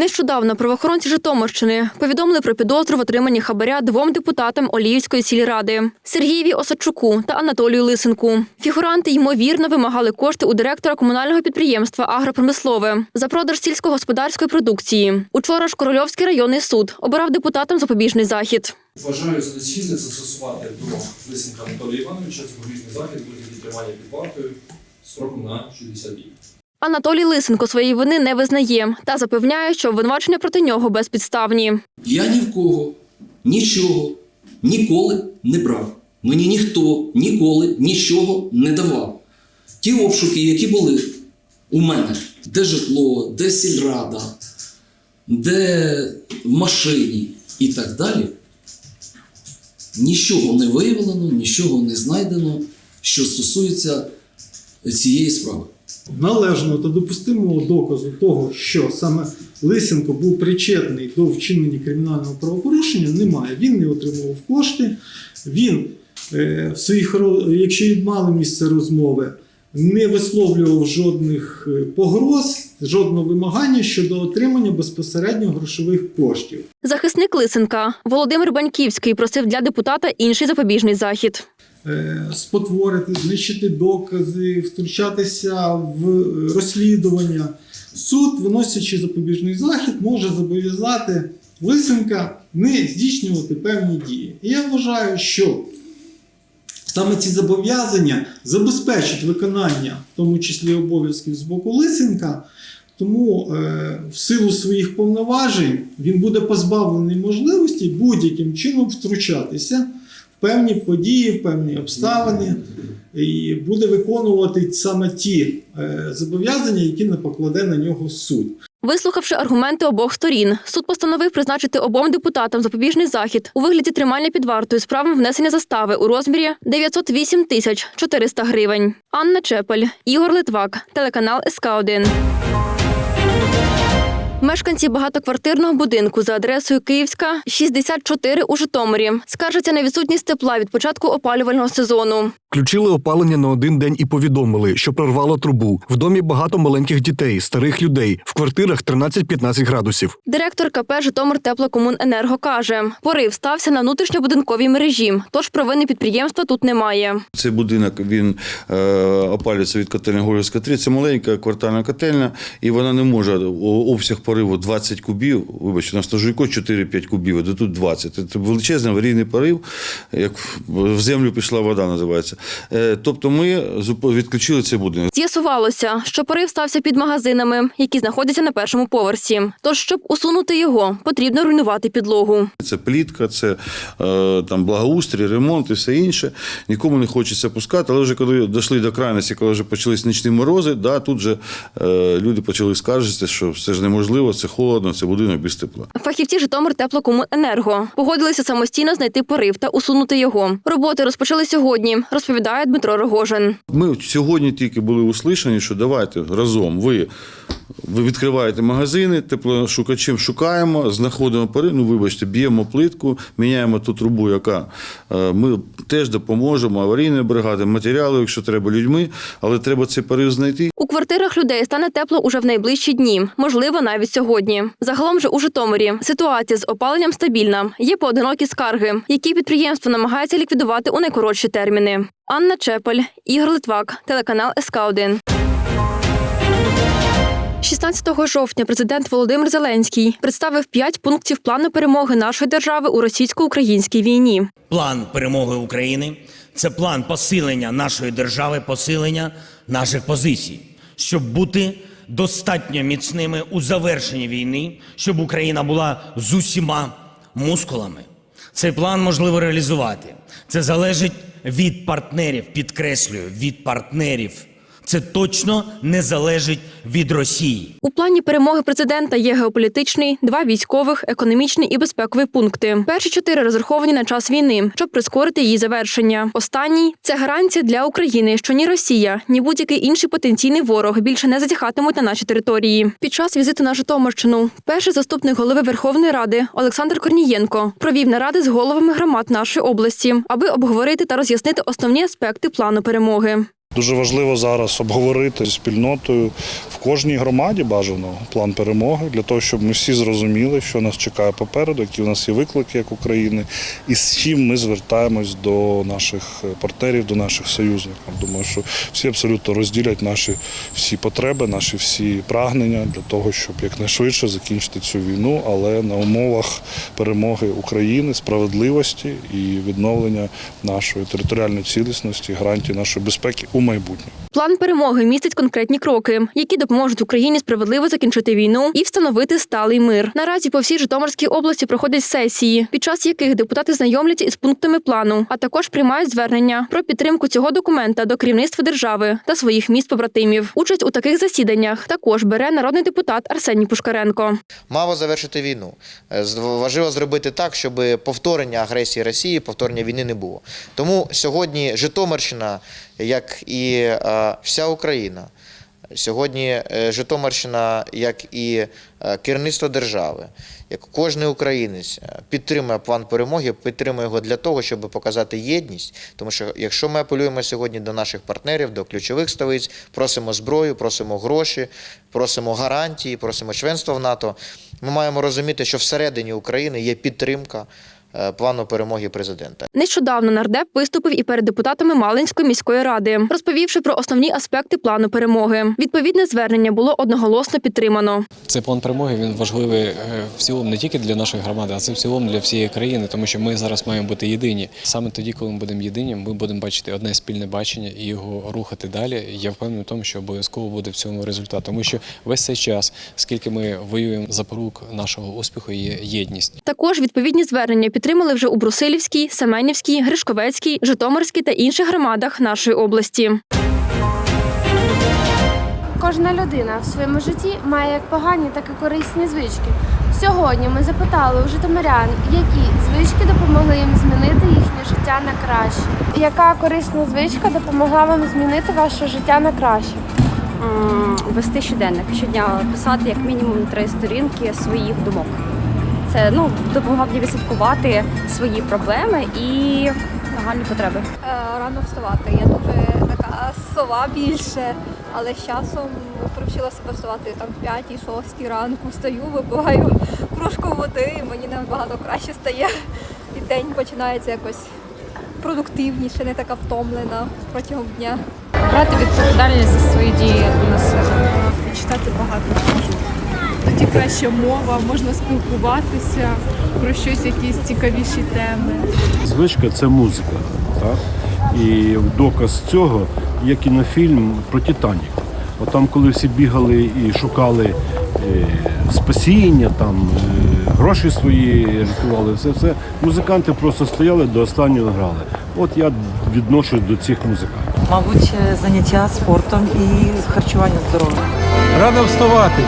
Нещодавно правоохоронці Житомирщини повідомили про підозру в отриманні хабаря двом депутатам Оліївської сільради Сергієві Осадчуку та Анатолію Лисенку. Фігуранти ймовірно вимагали кошти у директора комунального підприємства Агропромислове за продаж сільськогосподарської продукції. Учора ж Корольовський районний суд обирав депутатам запобіжний захід. Вважаю за доцільне застосувати до Лисенка Анатолія Івановича запобіжний захід вигляді тримання під вартою строком на 60 днів. Анатолій Лисенко своєї вини не визнає та запевняє, що обвинувачення проти нього безпідставні. Я ні в кого нічого ніколи не брав. Мені ніхто ніколи нічого не давав. Ті обшуки, які були у мене, де житло, де сільрада, де в машині і так далі, нічого не виявлено, нічого не знайдено, що стосується цієї справи. Належного та допустимого доказу того, що саме Лисенко був причетний до вчинення кримінального правопорушення, немає. Він не отримував кошти. Він е, в своїх якщо мали місце розмови, не висловлював жодних е, погроз, жодного вимагання щодо отримання безпосередньо грошових коштів. Захисник Лисенка Володимир Баньківський просив для депутата інший запобіжний захід. Е, спотворити, знищити докази, втручатися в е, розслідування. Суд, виносячи запобіжний захід, може зобов'язати Лисенка не здійснювати певні дії. І я вважаю, що саме ці зобов'язання забезпечать виконання, в тому числі обов'язків з боку Лисенка. Тому е, в силу своїх повноважень він буде позбавлений можливості будь-яким чином втручатися певні події, певні обставини, і буде виконувати саме ті е, зобов'язання, які не покладе на нього суд. Вислухавши аргументи обох сторін, суд постановив призначити обом депутатам запобіжний захід у вигляді тримання під вартою з правом внесення застави у розмірі 908 тисяч 400 гривень. Анна Чепель, Ігор Литвак, телеканал СК 1 Мешканці багатоквартирного будинку за адресою Київська 64 у Житомирі скаржаться на відсутність тепла від початку опалювального сезону. Включили опалення на один день і повідомили, що прорвало трубу. В домі багато маленьких дітей, старих людей. В квартирах 13-15 градусів. Директор КП Житомир Теплокомуненерго каже, порив стався на внутрішньобудинковій мережі, тож провини підприємства тут немає. Цей будинок він е, опалюється від котельні Горівська 3. Це маленька квартальна котельня, і вона не може обсяг пориву 20 кубів. Вибачте, на стажуйко 4-5 кубів, а тут 20. Це величезний аварійний порив, як в землю пішла вода, називається. Е, тобто ми відключили цей будинок. З'ясувалося, що порив стався під магазинами, які знаходяться на першому поверсі. Тож, щоб усунути його, потрібно руйнувати підлогу. Це плітка, це е, там благоустрій, ремонт і все інше. Нікому не хочеться пускати, але вже коли дійшли до крайності, коли вже почались нічні морози, да, тут же е, люди почали скаржитися, що все ж неможливо, це холодно, це будинок без тепла. Фахівці Житомир Теплокомуненерго погодилися самостійно знайти порив та усунути його. Роботи розпочали сьогодні, розповідає Дмитро Рогожин. Ми сьогодні тільки були услышані, що давайте разом ви. Ви відкриваєте магазини, теплошукачем шукаємо, знаходимо пори, ну вибачте, б'ємо плитку, міняємо ту трубу, яка е, ми теж допоможемо, аварійні бригади, матеріали, якщо треба людьми, але треба цей порив знайти. У квартирах людей стане тепло уже в найближчі дні, можливо, навіть сьогодні. Загалом же у Житомирі ситуація з опаленням стабільна. Є поодинокі скарги, які підприємство намагається ліквідувати у найкоротші терміни. Анна Чепель, Ігор Литвак, телеканал СК 1 16 жовтня президент Володимир Зеленський представив п'ять пунктів плану перемоги нашої держави у російсько-українській війні. План перемоги України це план посилення нашої держави, посилення наших позицій, щоб бути достатньо міцними у завершенні війни, щоб Україна була з усіма мускулами. Цей план можливо реалізувати. Це залежить від партнерів, підкреслюю, від партнерів. Це точно не залежить від Росії. У плані перемоги президента є геополітичний, два військових, економічний і безпековий пункти. Перші чотири розраховані на час війни, щоб прискорити її завершення. Останній це гарантія для України, що ні Росія, ні будь-який інший потенційний ворог більше не зазіхатимуть на наші території. Під час візиту на Житомирщину перший заступник голови Верховної Ради Олександр Корнієнко провів наради з головами громад нашої області, аби обговорити та роз'яснити основні аспекти плану перемоги. Дуже важливо зараз обговорити зі спільнотою в кожній громаді бажано план перемоги для того, щоб ми всі зрозуміли, що нас чекає попереду, які у нас є виклики як України, і з чим ми звертаємось до наших партнерів, до наших союзників. Думаю, що всі абсолютно розділять наші всі потреби, наші всі прагнення для того, щоб якнайшвидше закінчити цю війну, але на умовах перемоги України, справедливості і відновлення нашої територіальної цілісності, гарантії нашої безпеки у майбутньому. План перемоги містить конкретні кроки, які допоможуть Україні справедливо закінчити війну і встановити сталий мир. Наразі по всій Житомирській області проходять сесії, під час яких депутати знайомляться із пунктами плану, а також приймають звернення про підтримку цього документа до керівництва держави та своїх міст побратимів. Участь у таких засіданнях також бере народний депутат Арсеній Пушкаренко. мало завершити війну. Е, Важливо зробити так, щоб повторення агресії Росії, повторення війни не було. Тому сьогодні Житомирщина, як і е, вся Україна, сьогодні е, Житомирщина, як і е, керівництво держави, як кожен українець підтримує план перемоги, підтримує його для того, щоб показати єдність. Тому що якщо ми апелюємо сьогодні до наших партнерів, до ключових столиць, просимо зброю, просимо гроші, просимо гарантії, просимо членство в НАТО, ми маємо розуміти, що всередині України є підтримка плану перемоги президента. Нещодавно нардеп виступив і перед депутатами Малинської міської ради, розповівши про основні аспекти плану перемоги. Відповідне звернення було одноголосно підтримано. Цей план перемоги він важливий е, в цілому не тільки для нашої громади, а це в цілому для всієї країни, тому що ми зараз маємо бути єдині. Саме тоді, коли ми будемо єдині, ми будемо бачити одне спільне бачення і його рухати далі. Я впевнений в тому, що обов'язково буде в цьому результат, тому що весь цей час, скільки ми воюємо запорук нашого успіху, є єдність. Також відповідні звернення підтримали вже у Брусилівській, Семенівській, Гришковецькій, Житомирській та інших громадах нашої області. Кожна людина в своєму житті має як погані, так і корисні звички. Сьогодні ми запитали у житомирян, які звички допомогли їм змінити їхнє життя на краще. Яка корисна звичка допомогла вам змінити ваше життя на краще? Вести щоденник щодня писати як мінімум три сторінки своїх думок. Це ну допомагав мені відслідкувати свої проблеми і нагальні потреби. Е, Рано вставати. Я дуже така сова більше, але з часом привчила себе вставати там в 5-6 ранку. Встаю, випиваю кружку води, і мені набагато краще стає. І день починається якось продуктивніше, не така втомлена протягом дня. Брати відповідальність за свої дії на себе. Читати багато книжок. Краща мова, можна спілкуватися про щось, якісь цікавіші теми. Звичка це музика. Так? І доказ цього є кінофільм про Титанік. От там, коли всі бігали і шукали е, спасіння, там е, гроші свої рятували, все все. Музиканти просто стояли до останнього грали. От я відношусь до цих музикантів. Мабуть, заняття спортом і харчування здоровим. Рано вставати,